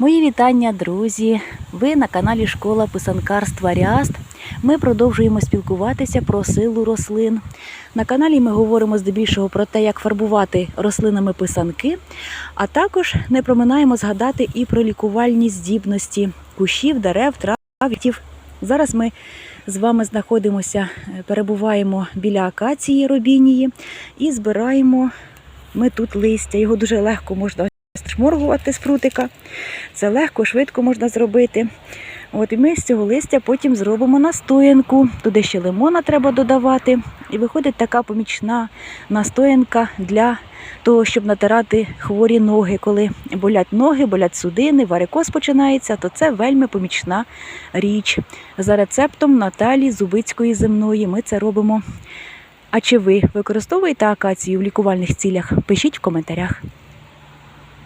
Мої вітання, друзі! Ви на каналі Школа писанкарства Ряст. Ми продовжуємо спілкуватися про силу рослин. На каналі ми говоримо здебільшого про те, як фарбувати рослинами писанки, а також не проминаємо згадати і про лікувальні здібності кущів, дерев, трав, квітів. Зараз ми з вами знаходимося, перебуваємо біля акації робінії і збираємо ми тут листя. Його дуже легко можна шморгувати з прутика. Це легко, швидко можна зробити. От, і ми з цього листя потім зробимо настоянку. Туди ще лимона треба додавати. І виходить така помічна настоянка для того, щоб натирати хворі ноги. Коли болять ноги, болять судини, варикоз починається, то це вельми помічна річ. За рецептом Наталі Зубицької земної ми це робимо. А чи ви використовуєте акацію в лікувальних цілях? Пишіть в коментарях.